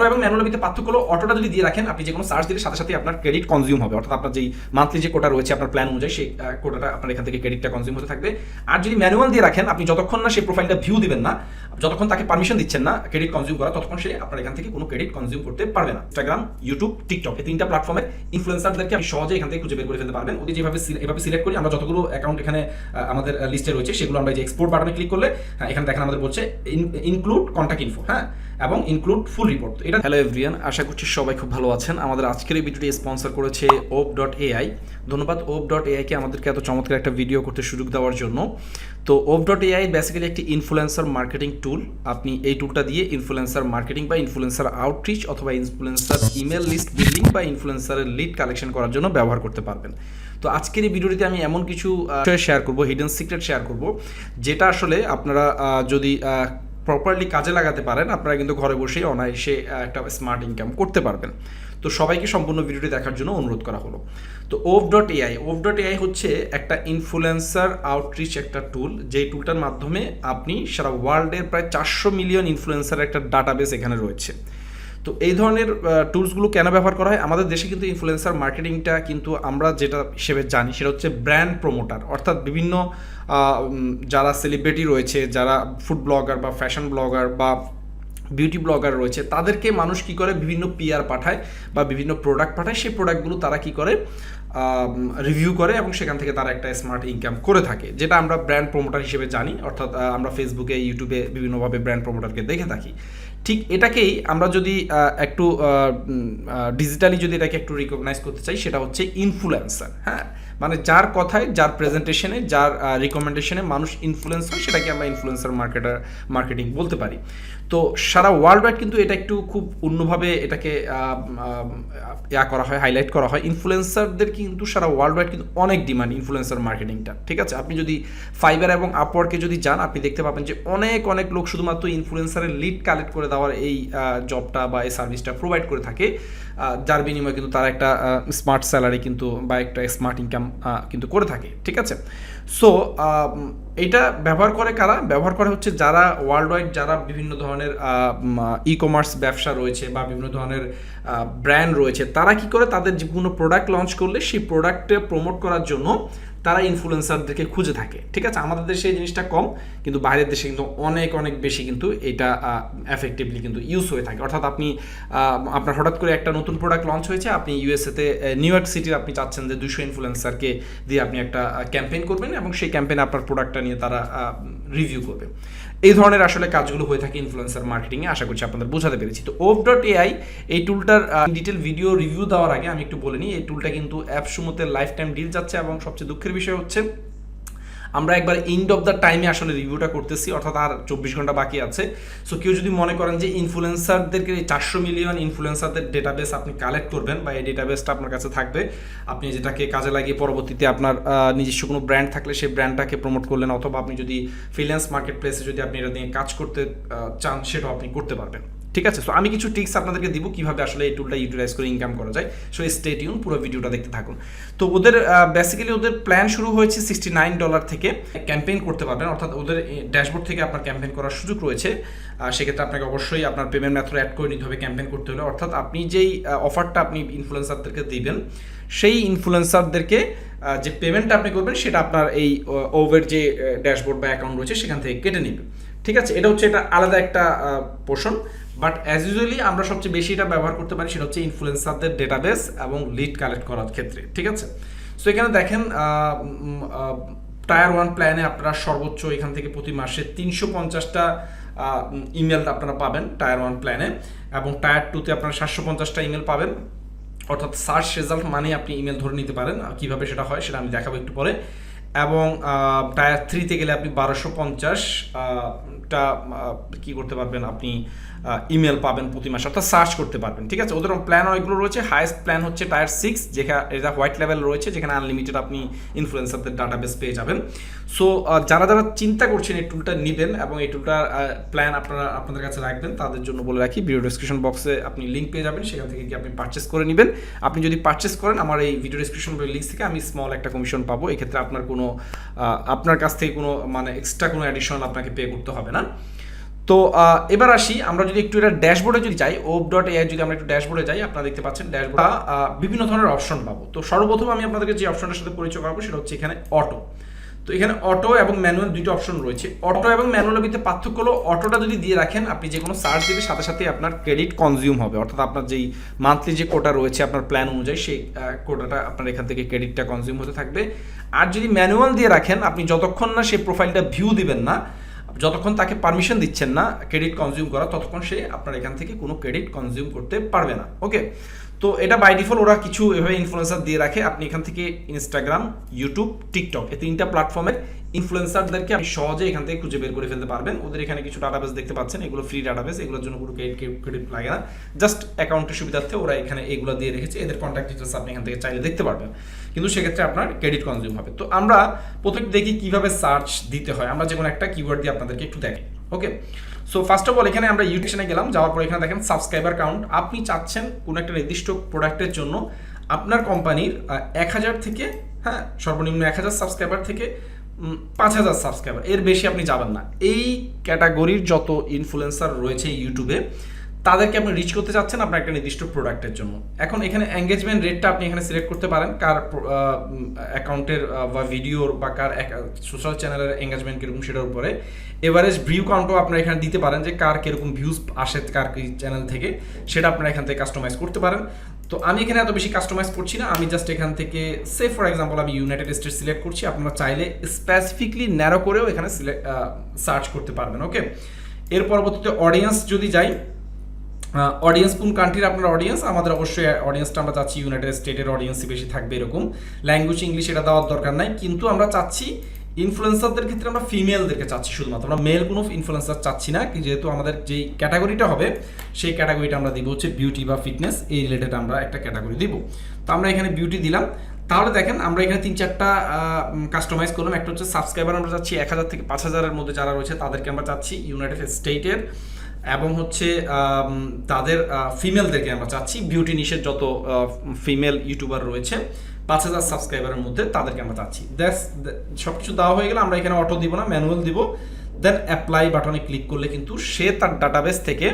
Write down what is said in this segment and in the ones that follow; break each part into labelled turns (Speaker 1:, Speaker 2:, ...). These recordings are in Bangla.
Speaker 1: অটো এবং ম্যানুয়ালের ভিতরে পার্থক্য হলো অটোটা যদি দিয়ে রাখেন, আপনি যে কোনো সার্চ দিলে সাথে সাথে আপনার ক্রেডিট কনজিউম হবে। অর্থাৎ আপনার যেই মান্থলি যে কোটা রয়েছে আপনার প্ল্যান অনুযায়ী সেই কোটাটা আপনার এখান থেকে ক্রেডিটটা কনজিউম হতে থাকবে। আর যদি ম্যানুয়াল দিয়ে রাখেন, আপনি যতক্ষণ না সেই প্রোফাইলটা ভিউ দিবেন না যতক্ষণ তাকে পারমিশন দিচ্ছেন না ক্রেডিট কনজিউম করা ততক্ষণ সে আপনার এখান থেকে কোনো ক্রেডিট কনজিউম করতে পারবে না। ইনস্টাগ্রাম ইউটিউব টিকটক এই তিনটা প্ল্যাটফর্মের ইনফ্লুয়েন্সারদেরকে আপনি সহজে এখান থেকে খুঁজে বের করে ফেলতে পারবেন। ওদের যেভাবে এভাবে সিলেক্ট করি আমরা যতগুলো অ্যাকাউন্ট এখানে আমাদের লিস্টে রয়েছে সেগুলো আমরা যে এক্সপোর্ট বাটনে ক্লিক করলে হ্যাঁ, এখানে দেখেন আমাদের বলছে ইনক্লুড কন্ট্যাক্ট ইনফো হ্যাঁ এবং ইনক্লুড ফুল রিপোর্ট এটা হ্যালো এভরিয়ান আশা করছি সবাই খুব ভালো আছেন। আমাদের আজকের এই ভিডিওটি স্পন্সর করেছে ওপ ডট এআই ধন্যবাদ ওপ ডট এআইকে আমাদেরকে এত চমৎকার একটা ভিডিও করতে সুযোগ দেওয়ার জন্য। তো ওভ ডট এআই বেসিক্যালি একটি ইনফ্লুয়েন্সার মার্কেটিং টুল আপনি এই টুলটা দিয়ে ইনফ্লুয়েন্সার মার্কেটিং বা ইনফ্লুয়েন্সার আউটরিচ অথবা ইনফ্লুয়েন্সার ইমেল লিস্ট বিল্ডিং বা ইনফ্লুয়েন্সারের লিড কালেকশন করার জন্য ব্যবহার করতে পারবেন। তো আজকের এই ভিডিওটিতে আমি এমন কিছু শেয়ার করব হিডেন সিক্রেট শেয়ার করব, যেটা আসলে আপনারা যদি প্রপারলি কাজে লাগাতে পারেন, আপনারা কিন্তু ঘরে বসেই অনায়াসে একটা স্মার্ট ইনকাম করতে পারবেন। তো সবাইকে সম্পূর্ণ ভিডিওটি দেখার জন্য অনুরোধ করা হলো। তো Ove dot AI Ove dot AI হচ্ছে একটা ইনফ্লুয়েন্সার আউটরিচ একটা টুল যেই টুলটার মাধ্যমে আপনি সারা ওয়ার্ল্ডের প্রায় চারশো মিলিয়ন ইনফ্লুয়েন্সার একটা ডাটাবেস এখানে রয়েছে। তো এই ধরনের টুলসগুলো কেন ব্যবহার করা হয়? আমাদের দেশে কিন্তু ইনফ্লুয়েন্সার মার্কেটিংটা কিন্তু আমরা যেটা হিসেবে জানি সেটা হচ্ছে ব্র্যান্ড প্রমোটার অর্থাৎ বিভিন্ন যারা সেলিব্রিটি রয়েছে, যারা ফুড ব্লগার বা ফ্যাশন ব্লগার বা বিউটি ব্লগার রয়েছে, তাদেরকে মানুষ কি করে? বিভিন্ন পিআর পাঠায় বা বিভিন্ন প্রোডাক্ট পাঠায়। সেই প্রোডাক্টগুলো তারা কি করে? রিভিউ করে এবং সেখান থেকে তারা একটা স্মার্ট ইনকাম করে থাকে, যেটা আমরা ব্র্যান্ড প্রমোটার হিসেবে জানি। অর্থাৎ আমরা ফেসবুকে ইউটিউবে বিভিন্নভাবে ব্র্যান্ড প্রমোটারকে দেখে থাকি। ঠিক এটাকেই আমরা যদি একটু ডিজিটালি যদি এটাকে একটু রিকগনাইজ করতে চাই, সেটা হচ্ছে ইনফ্লুয়েন্সার হ্যাঁ? মানে যার কথায়, যার প্রেজেন্টেশনে যার রিকমেন্ডেশনে মানুষ ইনফ্লুয়েন্স হয়, সেটাকে আমরা ইনফ্লুয়েন্সার মার্কেটার মার্কেটিং বলতে পারি। তো সারা ওয়ার্ল্ড ওয়াইড কিন্তু এটা একটু খুব অন্যভাবে এটাকে ইয়া করা হয় হাইলাইট করা হয়। ইনফ্লুয়েন্সারদের কিন্তু সারা ওয়ার্ল্ড ওয়াইড কিন্তু অনেক ডিমান্ড ইনফ্লুয়েন্সার মার্কেটিংটা ঠিক আছে? আপনি যদি ফাইবার এবং আপওয়ার্কে যদি যান, আপনি দেখতে পাবেন যে অনেক অনেক লোক শুধুমাত্র ইনফ্লুয়েন্সারের লিড কালেক্ট করে দেওয়ার এই জবটা বা এই সার্ভিসটা প্রোভাইড করে থাকে। যার বিনিময়ে কিন্তু তারা একটা স্মার্ট স্যালারি কিন্তু বা একটা স্মার্ট ইনকাম কিন্তু করে থাকে, ঠিক আছে? সো এটা ব্যবহার করে কারা? ব্যবহার করে হচ্ছে যারা ওয়ার্ল্ড ওয়াইড যারা বিভিন্ন ধরনের ই কমার্স ব্যবসা রয়েছে বা বিভিন্ন ধরনের ব্র্যান্ড রয়েছে, তারা কি করে? তাদের যে কোনো প্রোডাক্ট লঞ্চ করলে সেই প্রোডাক্টে প্রমোট করার জন্য তারা ইনফ্লুয়েন্সারদেরকে খুঁজে থাকে। ঠিক আছে? আমাদের দেশে এই জিনিসটা কম, কিন্তু বাইরের দেশে কিন্তু অনেক অনেক বেশি কিন্তু এটা এফেক্টিভলি কিন্তু ইউজ হয়ে থাকে। অর্থাৎ আপনি আপনার হঠাৎ করে একটা নতুন প্রোডাক্ট লঞ্চ হয়েছে, আপনি ইউএসএতে নিউ ইয়র্ক সিটির আপনি চাচ্ছেন যে দুশো ইনফ্লুয়েন্সারকে দিয়ে আপনি একটা ক্যাম্পেইন করবেন এবং সেই ক্যাম্পেইনে আপনার প্রোডাক্টটা নিয়ে তারা রিভিউ করবে। এই ধরনের আসলে কাজগুলো হয়ে থাকে ইনফ্লুয়েন্সার মার্কেটিংয়ে আশা করছি আপনাদের বোঝাতে পেরেছি। তো ওভ ডট এআই এই টুলটার ডিটেল ভিডিও রিভিউ দেওয়ার আগে আমি একটু বলে নিই, এই টুলটা কিন্তু অ্যাপসমুতে লাইফ টাইম ডিল যাচ্ছে এবং সবচেয়ে দুঃখের বিষয় হচ্ছে আমরা একবার এন্ড অফ দ্য টাইমে আসলে রিভিউটা করতেছি, অর্থাৎ আর চব্বিশ ঘণ্টা বাকি আছে। সো কেউ যদি মনে করেন যে ইনফ্লুয়েন্সারদেরকে চারশো মিলিয়ন ইনফ্লুয়েন্সারদের ডেটাবেস আপনি কালেক্ট করবেন বা এই ডেটাবেসটা আপনার কাছে থাকবে, আপনি যেটাকে কাজে লাগিয়ে পরবর্তীতে আপনার নিজস্ব কোনো ব্র্যান্ড থাকলে সেই ব্র্যান্ডটাকে প্রমোট করলেন, অথবা আপনি যদি ফ্রিল্যান্স মার্কেট প্লেসে যদি আপনি এটা নিয়ে কাজ করতে চান, সেটাও আপনি করতে পারবেন। ঠিক আছে? সো আমি কিছু টিপস আপনাদেরকে দিব কীভাবে আসলে এই টুলটা ইউটিলাইজ করে ইনকাম করা যায়। সো স্টে টিউন পুরো ভিডিওটা দেখতে থাকুন। তো ওদের বেসিক্যালি ওদের প্ল্যান শুরু হয়েছে সিক্সটি নাইন ডলার থেকে ক্যাম্পেইন করতে পারবেন। অর্থাৎ ওদের ড্যাশবোর্ড থেকে আপনার ক্যাম্পেইন করার সুযোগ রয়েছে। সেক্ষেত্রে আপনাকে অবশ্যই আপনার পেমেন্ট মেথড অ্যাড করে নিতে হবে ক্যাম্পেইন করতে হলে। অর্থাৎ আপনি যেই অফারটা আপনি ইনফ্লুয়েন্সারদেরকে দিবেন, সেই ইনফ্লুয়েন্সারদেরকে যে পেমেন্টটা আপনি করবেন, সেটা আপনার এই ওভের যে ড্যাশবোর্ড বা অ্যাকাউন্ট রয়েছে, সেখান থেকে কেটে নেবে। ঠিক আছে? এটা হচ্ছে এটা আলাদা একটা পোর্শন বাট অ্যাজ ইউজুয়ালি আমরা সবচেয়ে বেশি এটা ব্যবহার করতে পারি সেটা হচ্ছে ইনফ্লুয়েন্সারদের ডেটাবেস এবং লিড কালেক্ট করার ক্ষেত্রে ঠিক আছে? সো এখানে দেখেন টায়ার ওয়ান প্ল্যানে আপনারা সর্বোচ্চ এখান থেকে প্রতি মাসে তিনশো পঞ্চাশটা ইমেল আপনারা পাবেন টায়ার ওয়ান প্ল্যানে এবং টায়ার টুতে আপনারা সাতশো পঞ্চাশটা ইমেল পাবেন। অর্থাৎ সার্চ রেজাল্ট মানে আপনি ইমেল ধরে নিতে পারেন কীভাবে সেটা হয় সেটা আমি দেখাবো একটু পরে। এবং টায়ার থ্রিতে গেলে আপনি বারোশো পঞ্চাশ টা আহ, করতে পারবেন আপনি ইমেল পাবেন প্রতি মাসে, অর্থাৎ সার্চ করতে পারবেন, ঠিক আছে? ওদের প্ল্যান অনেকগুলো রয়েছে। হাইয়েস্ট প্ল্যান হচ্ছে টায়ার সিক্স যেখানে এটা হোয়াইট লেভেল রয়েছে, যেখানে আনলিমিটেড আপনি ইনফ্লুয়েন্সারদের ডাটাবেস পেয়ে যাবেন। সো যারা যারা চিন্তা করছেন এই টুলটা নেবেন এবং এই টুলটার প্ল্যান আপনারা, আপনাদের কাছে রাখবেন, তাদের জন্য বলে রাখি ভিডিও ডিসক্রিপশন বক্সে আপনি লিঙ্ক পেয়ে যাবেন, সেখান থেকে কি আপনি পারচেস করে নেবেন। আপনি যদি পারচেস করেন, আমার এই ভিডিও ডিসক্রিপশন লিঙ্ক থেকে আমি স্মল একটা কমিশন পাবো, এক্ষেত্রে আপনার কোনো আপনার কাছ থেকে কোনো মানে এক্সট্রা কোনো অ্যাডিশনাল আপনাকে পে করতে হবে না। তো এবার আসি, আমরা যদি একটু এটা ড্যাশবোর্ডে যদি যাই ওপ ডট এআই যদি আমরা একটু ড্যাশবোর্ডে যাই, আপনারা দেখতে পাচ্ছেন ড্যাশবোর্ড বিভিন্ন ধরনের অপশন পাবো। তো সর্বপ্রথম আমি আপনাদেরকে যে অপশনটার সাথে পরিচয় করাবো, সেটা হচ্ছে এখানে অটো তো এখানে অটো এবং ম্যানুয়াল দুইটা অপশন রয়েছে। অটো এবং ম্যানুয়ালের ভিতরে পার্থক্য হলো অটোটা যদি দিয়ে রাখেন, আপনি যে কোনো সার্চ দিলে সাথে সাথে আপনার ক্রেডিট কনজিউম হবে। অর্থাৎ আপনার যেই মান্থলি যে কোটা রয়েছে, আপনার প্ল্যান অনুযায়ী সেই কোটাটা আপনার এখান থেকে ক্রেডিটটা কনজিউম হতে থাকবে। আর যদি ম্যানুয়াল দিয়ে রাখেন, আপনি যতক্ষণ না সেই প্রোফাইলটা ভিউ দিবেন না যতক্ষণ তাকে পারমিশন দিচ্ছেন না ক্রেডিট কনজিউম করা, ততক্ষণ সে আপনার এখান থেকে কোনো ক্রেডিট কনজিউম করতে পারবে না। ওকে তো এটা বাই ডিফল্ট ওরা কিছু এভাবে ইনফ্লুয়েন্সার দিয়ে রাখে। আপনি এখান থেকে ইনস্টাগ্রাম ইউটিউব টিকটক এই তিনটা প্ল্যাটফর্মের ইনফ্লুয়েন্সারদেরকে আপনি সহজে এখান থেকে খুঁজে বের করে ফেলতে পারবেন। ওদের এখানে কিছু ডাটাবেস দেখতে পাচ্ছেন। এগুলো ফ্রি ডাটাবেস এগুলোর জন্য কোনো ক্রেডিট ক্রেডিট লাগে না। জাস্ট অ্যাকাউন্টের সুবিধার্থে ওরা এখানে এগুলো দিয়ে রেখেছে। এদের কন্ট্যাক্ট ডিটেলস আপনি এখান থেকে চাইলে দেখতে পারবেন। কিন্তু সেক্ষেত্রে আপনার ক্রেডিট কনজিউম হবে। তো আমরা প্রথমে দেখি কীভাবে সার্চ দিতে হয়। আমরা যে কোনো একটা কিওয়ার্ড দিয়ে আপনাদেরকে একটু দেখি okay so first of all এখানে আমরা ইউটিউশনে গেলাম, যাওয়ার পর এখানে দেখেন সাবস্ক্রাইবার কাউন্ট আপনি চাচ্ছেন কোনো একটা নির্দিষ্ট প্রোডাক্টের জন্য আপনার কোম্পানির এক হাজার থেকে হ্যাঁ সর্বনিম্ন এক হাজার সাবস্ক্রাইবার থেকে পাঁচ হাজার সাবস্ক্রাইবার এর বেশি আপনি যাবেন না। এই ক্যাটাগরির যত ইনফ্লুয়েন্সার রয়েছে ইউটিউবে তাদেরকে আপনি রিচ করতে চাচ্ছেন আপনার একটা নির্দিষ্ট প্রোডাক্টের জন্য। এখন এখানে এঙ্গেজমেন্ট রেটটা আপনি এখানে সিলেক্ট করতে পারেন। কার অ্যাকাউন্টের বা ভিডিওর বা কার সোশ্যাল চ্যানেলের এঙ্গেজমেন্ট কীরকম সেটার উপরে। এভারেজ ভিউ কাউন্টও আপনারা এখানে দিতে পারেন যে কার কীরকম ভিউজ আসে কার কি চ্যানেল থেকে, সেটা আপনারা এখান থেকে কাস্টমাইজ করতে পারেন। তো আমি এখানে এত বেশি কাস্টমাইজ করছি না। আমি জাস্ট এখান থেকে সে ফর এক্সাম্পল আমি ইউনাইটেড স্টেট সিলেক্ট করছি। আপনারা চাইলে স্পেসিফিকলি ন্যারো করেও এখানে সিলেক্ট সার্চ করতে পারবেন ওকে এর পরবর্তীতে অডিয়েন্স যদি যাই অডিয়েন্স কোন কান্ট্রির আপনার অডিয়েন্স আমাদের অবশ্যই অডিয়েন্সটা আমরা চাচ্ছি ইউনাইটেড স্টেটের অডিয়েন্সই বেশি থাকবে এরকম। ল্যাঙ্গুয়েজ ইংলিশ এটা দেওয়ার দরকার নাই, কিন্তু আমরা চাচ্ছি ইনফ্লুয়েন্সারদের ক্ষেত্রে আমরা ফিমেলদেরকে চাচ্ছি শুধুমাত্র। আমরা মেল কোনো ইনফ্লুয়েন্সার চাচ্ছি না যেহেতু আমাদের যেই ক্যাটাগরিটা হবে, সেই ক্যাটাগরিটা আমরা দিব হচ্ছে বিউটি বা ফিটনেস এই রিলেটেড আমরা একটা ক্যাটাগরি দিব। তো আমরা এখানে বিউটি দিলাম। তাহলে দেখেন, আমরা এখানে তিন চারটা কাস্টমাইজ করলাম। একটা হচ্ছে সাবস্ক্রাইবার আমরা চাচ্ছি এক হাজার থেকে পাঁচ হাজারের মধ্যে যারা রয়েছে, তাদেরকে আমরা চাচ্ছি ইউনাইটেড স্টেটের এবং হচ্ছে তাদের ফিমেলদেরকে আমরা চাচ্ছি বিউটি নিশের যত ফিমেল ইউটিউবার রয়েছে, পাঁচ হাজার সাবস্ক্রাইবারের মধ্যে তাদেরকে আমরা চাচ্ছি। দ্যাস সব কিছু দেওয়া হয়ে গেলে আমরা এখানে অটো দিব না ম্যানুয়াল দিব। দেন অ্যাপ্লাই বাটনে ক্লিক করলে কিন্তু সে তার ডাটাবেস থেকে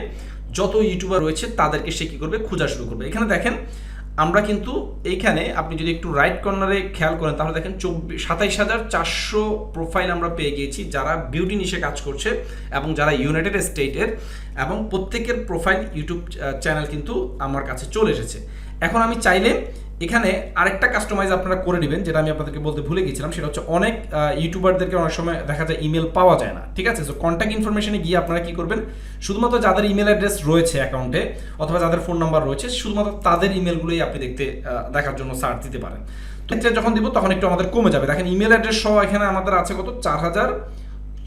Speaker 1: যত ইউটিউবার রয়েছে তাদেরকে সে কী করবে? খোঁজা শুরু করবে। এখানে দেখেন আমরা কিন্তু এইখানে আপনি যদি একটু রাইট কর্নারে খেয়াল করেন, তাহলে দেখেন চব্বিশ সাতাইশ হাজার চারশো প্রোফাইল আমরা পেয়ে গিয়েছি যারা বিউটি নিশে কাজ করছে এবং যারা ইউনাইটেড স্টেটের এবং প্রত্যেকের প্রোফাইল ইউটিউব চ্যানেল কিন্তু আমার কাছে চলে এসেছে। এখন আমি চাইলে এখানে আরেকটা কাস্টমাইজ আপনারা করে নেবেন, যেটা আমি আপনাদেরকে বলতে ভুলে গেছিলাম সেটা হচ্ছে অনেক ইউটিউবারদেরকে অনেক সময় দেখা যায় ইমেল পাওয়া যায় না, ঠিক আছে? সো কন্ট্যাক্ট ইনফরমেশনে গিয়ে আপনারা কি করবেন? শুধুমাত্র যাদের ইমেল অ্যাড্রেস রয়েছে অ্যাকাউন্টে অথবা যাদের ফোন নাম্বার রয়েছে, শুধুমাত্র তাদের ইমেলগুলোই আপনি দেখতে দেখার জন্য সার্চ দিতে পারেন। তো এটা যখন দিব, তখন একটু আমাদের কমে যাবে। দেখেন ইমেল অ্যাড্রেস সহ এখানে আমাদের আছে কত? চার হাজার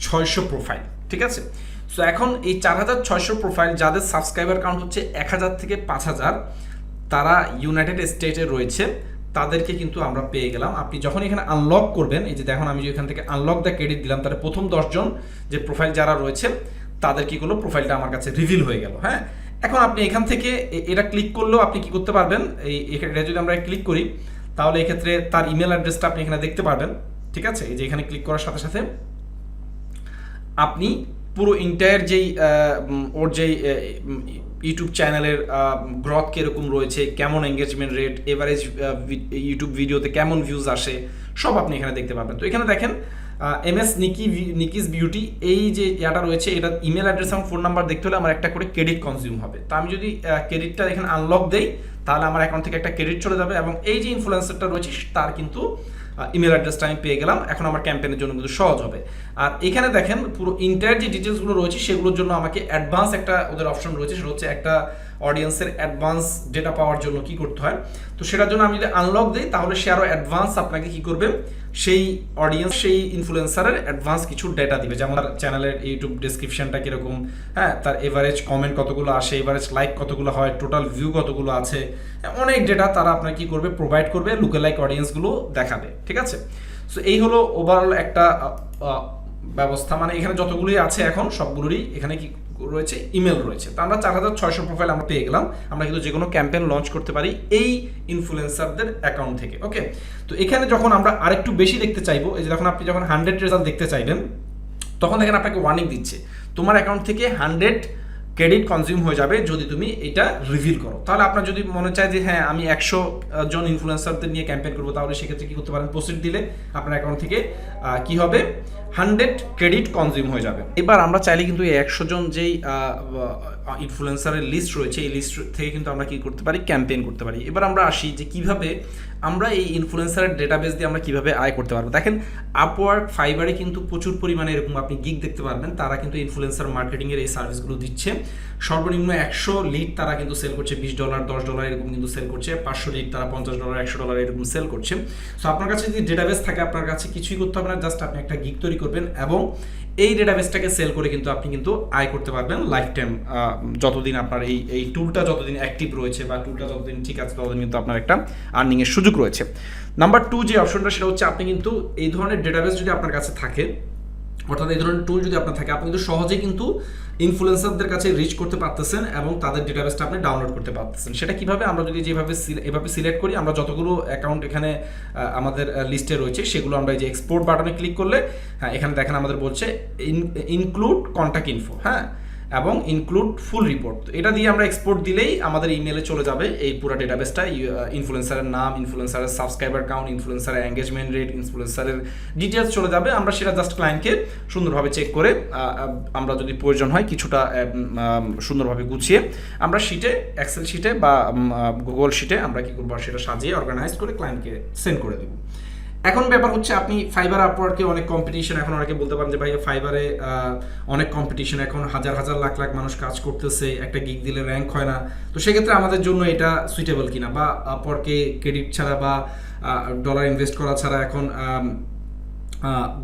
Speaker 1: ছয়শো প্রোফাইল ঠিক আছে? সো এখন এই চার হাজার ছয়শো প্রোফাইল যাদের সাবস্ক্রাইবার কাউন্ট হচ্ছে এক হাজার থেকে পাঁচ হাজার তারা ইউনাইটেড স্টেটে রয়েছে, তাদেরকে কিন্তু আমরা পেয়ে গেলাম। আপনি যখন এখানে আনলক করবেন, এই যে দেখুন, আমি এখান থেকে আনলক দ্য ক্রেডিট দিলাম তাহলে প্রথম দশজন যে প্রোফাইল যারা রয়েছে, তাদের কি করল? প্রোফাইলটা আমার কাছে রিভিল হয়ে গেল হ্যাঁ? এখন আপনি এখান থেকে এটা ক্লিক করলেও আপনি কি করতে পারবেন? এই এটা যদি আমরা ক্লিক করি, তাহলে এক্ষেত্রে তার ইমেল অ্যাড্রেসটা আপনি এখানে দেখতে পারবেন, ঠিক আছে? এই যে এখানে ক্লিক করার সাথে সাথে আপনি পুরো ইন্টায়ার যেই ওর যেই ইউটিউব চ্যানেলের গ্রথ কীরকম রয়েছে, কেমন এঙ্গেজমেন্ট রেট এভারেজ ইউটিউব ভিডিওতে কেমন ভিউজ আসে, সব আপনি এখানে দেখতে পাবেন তো এখানে দেখেন M S Nikki Nikki's beauty এই যে ইয়াটা রয়েছে, এটা ইমেল অ্যাড্রেস এবং ফোন নাম্বার দেখতে হলে আমার একটা করে ক্রেডিট কনজিউম হবে। তো আমি যদি ক্রেডিটটা এখানে আনলক দেই, তাহলে আমার অ্যাকাউন্ট থেকে একটা ক্রেডিট চলে যাবে এবং এই যে ইনফ্লুয়েন্সারটা রয়েছে, তার কিন্তু ইমেল অ্যাড্রেসটা আমি পেয়ে গেলাম। এখন আমার ক্যাম্পেনের জন্য কিন্তু সহজ হবে। আর এখানে দেখেন পুরো ইন্টার যে ডিটেলসগুলো রয়েছে, সেগুলোর জন্য আমাকে অ্যাডভান্স একটা ওদের অপশন রয়েছে। সেটা হচ্ছে একটা অডিয়েন্সের অ্যাডভান্স ডেটা পাওয়ার জন্য কি করতে হয়? তো সেটার জন্য আমি যদি আনলক দিই, তাহলে সে আরও অ্যাডভান্স আপনাকে কি করবে? সেই অডিয়েন্স সেই ইনফ্লুয়েন্সারের অ্যাডভান্স কিছু ডেটা দিবে। যেমন তার চ্যানেলের ইউটিউব ডিসক্রিপশনটা কীরকম হ্যাঁ? তার এভারেজ কমেন্ট কতগুলো আসে এভারেজ লাইক কতগুলো হয় টোটাল ভিউ কতগুলো আছে অনেক ডেটা তারা আপনাকে কি করবে? প্রোভাইড করবে লুকে লাইক অডিয়েন্সগুলো দেখাবে, ঠিক আছে? সো এই হলো ওভারঅল একটা ব্যবস্থা। মানে এখানে যতগুলোই আছে এখন, সবগুলোরই এখানে কি রয়েছে ইমেল রয়েছে। তো আমরা চার হাজার ছয়শো প্রোফাইল আমরা পেয়ে গেলাম। আমরা কিন্তু যে কোনো ক্যাম্পেন লঞ্চ করতে পারি এই ইনফ্লুয়েন্সারদের অ্যাকাউন্ট থেকে ওকে তো এখানে যখন আমরা আরেকটু বেশি দেখতে চাইব, এই যে যখন আপনি যখন হান্ড্রেড রেজাল্ট দেখতে চাইবেন, তখন দেখেন আপনাকে ওয়ার্নিং দিচ্ছে। তোমার অ্যাকাউন্ট থেকে হান্ড্রেড ক্রেডিট কনজিউম হয়ে যাবে যদি তুমি এটা রিভিল করো। তাহলে আপনার যদি মনে চায় যে হ্যাঁ আমি একশো জন ইনফ্লুয়েন্সারদের নিয়ে ক্যাম্পেইন করব, তাহলে সেক্ষেত্রে কী করতে পারেন? প্রসিড দিলে আপনার অ্যাকাউন্ট থেকে কি হবে? হান্ড্রেড ক্রেডিট কনজিউম হয়ে যাবে। এবার আমরা চাইলে কিন্তু এই একশো জন যেই ইনফ্লুয়েন্সারের লিস্ট রয়েছে, এই লিস্ট থেকে কিন্তু আমরা কী করতে পারি? ক্যাম্পেইন করতে পারি। এবার আমরা আসি যে কীভাবে আমরা এই ইনফ্লুয়েন্সারের ডেটাবেস দিয়ে আমরা কীভাবে আয় করতে পারব। দেখেন আপওয়ার্ক ফাইবারে কিন্তু প্রচুর পরিমাণে এরকম আপনি গিগ দেখতে পারবেন। তারা কিন্তু ইনফ্লুয়েন্সার মার্কেটিংয়ের এই সার্ভিসগুলো দিচ্ছে। সর্বনিম্ন একশো লিড তারা কিন্তু সেল করছে। বিশ ডলার দশ ডলার এরকম কিন্তু সেল করছে। পাঁচশো লিড তারা পঞ্চাশ ডলার একশো ডলার এরকম সেল করছে। সো আপনার কাছে যদি ডেটাবেস থাকে, আপনার কাছে কিছুই করতে হবে না। জাস্ট আপনি একটা গিগ তৈরি করবেন এবং এই ডেটাবেসটাকে সেল করে কিন্তু আপনি কিন্তু আয় করতে পারবেন লাইফ টাইম যতদিন আপনার এই এই টুলটা যতদিন অ্যাক্টিভ রয়েছে বা টুলটা যতদিন ঠিক আছে, ততদিন কিন্তু আপনার একটা আর্নিংয়ের সুযোগ রয়েছে। নাম্বার টু যে অপশনটা সেটা হচ্ছে আপনি কিন্তু এই ধরনের ডেটাবেস যদি আপনার কাছে থাকে অর্থাৎ এই ধরনের টুল যদি আপনার থাকে, আপনি কিন্তু সহজেই কিন্তু ইনফ্লুয়েন্সারদের কাছে রিচ করতে পারতেছেন এবং তাদের ডেটাবেসটা আপনি ডাউনলোড করতে পারতেছেন। সেটা কীভাবে আমরা যদি যেভাবে এভাবে সিলেক্ট করি, আমরা যতগুলো অ্যাকাউন্ট এখানে আমাদের লিস্টে রয়েছে, সেগুলো আমরা এই যে এক্সপোর্ট বাটনে ক্লিক করলে হ্যাঁ এখানে দেখেন আমাদের বলছে ইনক্লুড কন্ট্যাক্ট ইনফো হ্যাঁ? এবং ইনক্লুড ফুল রিপোর্ট এটা দিয়ে আমরা এক্সপোর্ট দিলেই আমাদের ইমেলে চলে যাবে এই পুরো ডেটাবেসটা ইনফ্লুয়েন্সারের নাম ইনফ্লুয়েন্সারের সাবস্ক্রাইবার কাউন্ট ইনফ্লুয়েন্সারের এঙ্গেজমেন্ট রেট ইনফ্লুয়েন্সারের ডিটেলস চলে যাবে। আমরা সেটা জাস্ট ক্লায়েন্টকে সুন্দরভাবে চেক করে আমরা যদি প্রয়োজন হয় কিছুটা সুন্দরভাবে গুছিয়ে আমরা শিটে এক্সেল শিটে বা গুগল শিটে আমরা কি করব সেটা সাজিয়ে অর্গানাইজ করে ক্লায়েন্টকে সেন্ড করে দেবো। এখন ব্যাপার হচ্ছে আপনি ফাইবার আপওয়ার্কে অনেক কম্পিটিশন এখন অনেকে বলতে পারেন যে ভাই ফাইবারে অনেক কম্পিটিশন এখন হাজার হাজার লাখ লাখ মানুষ কাজ করতেছে, একটা গিগ দিলে র্যাঙ্ক হয় না। তো সেক্ষেত্রে আমাদের জন্য এটা সুইটেবল কিনা? বা আপওয়ার্কে ক্রেডিট ছাড়া বা ডলার ইনভেস্ট করা ছাড়া এখন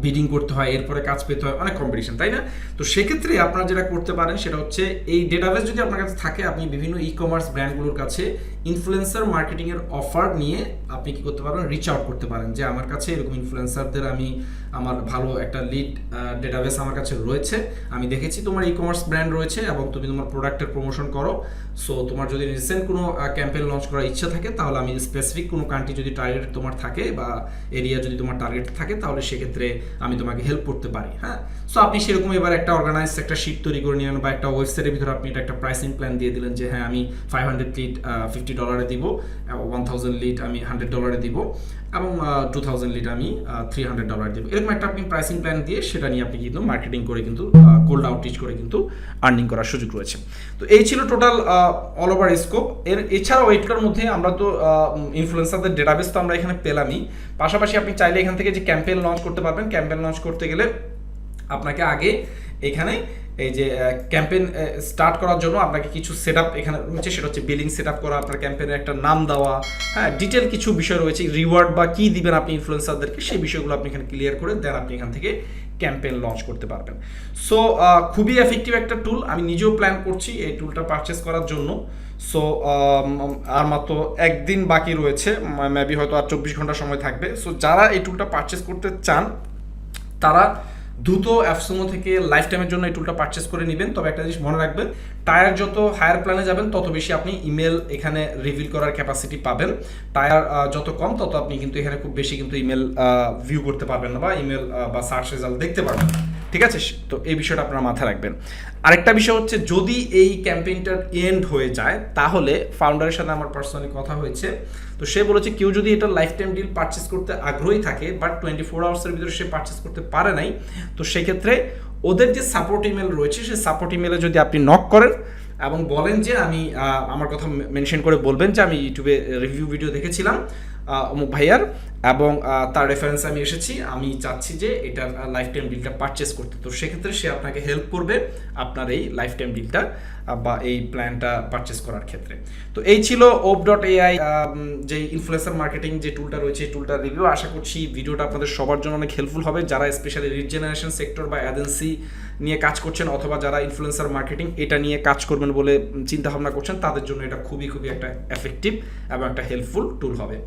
Speaker 1: বিডিং করতে হয়, এরপরে কাজ পেতে হয়, অনেক কম্পিটিশন তাই না? তো সেক্ষেত্রে আপনারা যেটা করতে পারেন সেটা হচ্ছে এই ডেটাবেস যদি আপনার কাছে থাকে, আপনি বিভিন্ন ই কমার্স ব্র্যান্ডগুলোর কাছে ইনফ্লুয়েন্সার মার্কেটিংয়ের অফার নিয়ে আপনি কি করতে পারেন রিচ আউট করতে পারেন যে আমার কাছে এরকম ইনফ্লুয়েন্সারদের আমি আমার ভালো একটা লিড ডেটাবেস আমার কাছে রয়েছে। আমি দেখেছি তোমার ই কমার্স ব্র্যান্ড রয়েছে এবং তুমি তোমার প্রোডাক্টের প্রমোশন করো। সো তোমার যদি রিসেন্ট কোনো ক্যাম্পেইন লঞ্চ করার ইচ্ছা থাকে, তাহলে আমি স্পেসিফিক কোনো কান্ট্রি যদি টার্গেট তোমার থাকে বা এরিয়া যদি তোমার টার্গেট থাকে, তাহলে সেক্ষেত্রে আমি তোমাকে হেল্প করতে পারি হ্যাঁ? সো আপনি সেরকম এবার একটা অর্গানাইজ একটা শিট তৈরি করে নিলেন বা একটা ওয়েবসাইটের ভিতরে আপনি এটা একটা প্রাইসিং প্ল্যান দিয়ে দিলেন যে হ্যাঁ আমি ফাইভ হান্ড্রেড লিড ফিফটি ডলারে দিব ওয়ান থাউজেন্ড লিড আমি হান্ড্রেড ডলারে দিব এবং টু থাউজেন্ড লিটার আমি থ্রি হান্ড্রেড ডলার দিব। এরকম একটা আপনি প্রাইসিং প্ল্যান দিয়ে সেটা নিয়ে আপনি কিন্তু মার্কেটিং করে কিন্তু কোল্ড আউটরিচ করে কিন্তু আর্নিং করার সুযোগ রয়েছে। তো এই ছিল টোটাল অল ওভার স্কোপ এর, এছাড়াও এইটার মধ্যে আমরা তো ইনফ্লুয়েন্সারদের ডেটাবেস তো আমরা এখানে পেলামই। পাশাপাশি আপনি চাইলে এখান থেকে যে ক্যাম্পেইন লঞ্চ করতে পারবেন। ক্যাম্পেইন লঞ্চ করতে গেলে আপনাকে আগে এখানে এই যে ক্যাম্পেইন স্টার্ট করার জন্য আপনাকে কিছু সেট এখানে রয়েছে। সেটা হচ্ছে বিলিং সেট আপ করা, আপনার ক্যাম্পেইনের একটা নাম দেওয়া। হ্যাঁ ডিটেল কিছু বিষয় রয়েছে। রিওয়ার্ড বা কী দিবেন আপনি ইনফ্লুয়েন্সারদেরকে সেই বিষয়গুলো আপনি এখানে ক্লিয়ার করে দেন, আপনি এখান থেকে ক্যাম্পেইন লঞ্চ করতে পারবেন। সো খুবই এফেক্টিভ একটা টুল আমি নিজেও প্ল্যান করছি এই টুলটা পারচেস করার জন্য। সো আর মাত্র একদিন বাকি রয়েছে। মেবি হয়তো আর চব্বিশ ঘণ্টা সময় থাকবে। সো যারা এই টুলটা পারচেস করতে চান, তারা দ্রুত অ্যাপসমো থেকে লাইফ টাইমের জন্য এই টুলটা পারচেস করে নেবেন তবে একটা জিনিস মনে রাখবেন টায়ার যত হায়ার প্ল্যানে যাবেন, তত বেশি আপনি ইমেল এখানে রিভিল করার ক্যাপাসিটি পাবেন টায়ার যত কম, তত আপনি কিন্তু এখানে খুব বেশি কিন্তু ইমেল ভিউ করতে পারবেন না বা ইমেল বা সার্চ রেজাল্ট দেখতে পারবেন না। ঠিক আছে? তো এই বিষয়টা আপনারা মাথায় রাখবেন। আরেকটা বিষয় হচ্ছে, যদি এই ক্যাম্পেইনটার এন্ড হয়ে যায়, তাহলে ফাউন্ডারের সাথে আমার পার্সোনালি কথা হয়েছে। তো সে বলেছে, কেউ যদি এটা লাইফ টাইম ডিল পারচেস করতে আগ্রহী থাকে বাট টোয়েন্টি ফোর আওয়ার্সের ভিতরে সে পারচেস করতে পারে নাই, তো সেক্ষেত্রে ওদের যে সাপোর্ট ইমেল রয়েছে, সেই সাপোর্ট ইমেলে যদি আপনি নক করেন এবং বলেন যে, আমি আমার কথা মেনশন করে বলবেন যে, আমি ইউটিউবে রিভিউ ভিডিও দেখেছিলাম অমুক ভাইয়ার এবং তার রেফারেন্স আমি এসেছি। আমি চাচ্ছি যে এটার লাইফ টাইম ডিলটা পারচেস করতে। তো সেক্ষেত্রে সে আপনাকে হেল্প করবে আপনার এই লাইফ টাইম ডিলটা বা এই প্ল্যানটা পারচেস করার ক্ষেত্রে। তো এই ছিল ওপ ডট এআই যে ইনফ্লুয়েন্সার মার্কেটিং যে টুলটা রয়েছে, এই টুলটার রিভিউ আশা করছি ভিডিওটা আপনাদের সবার জন্য অনেক হেল্পফুল হবে। যারা স্পেশালি রিড জেনারেশন সেক্টর বা এজেন্সি নিয়ে কাজ করছেন অথবা যারা ইনফ্লুয়েন্সার মার্কেটিং এটা নিয়ে কাজ করবেন বলে চিন্তা ভাবনা করছেন, তাদের জন্য এটা খুবই খুবই একটা এফেক্টিভ এবং একটা হেল্পফুল টুল হবে।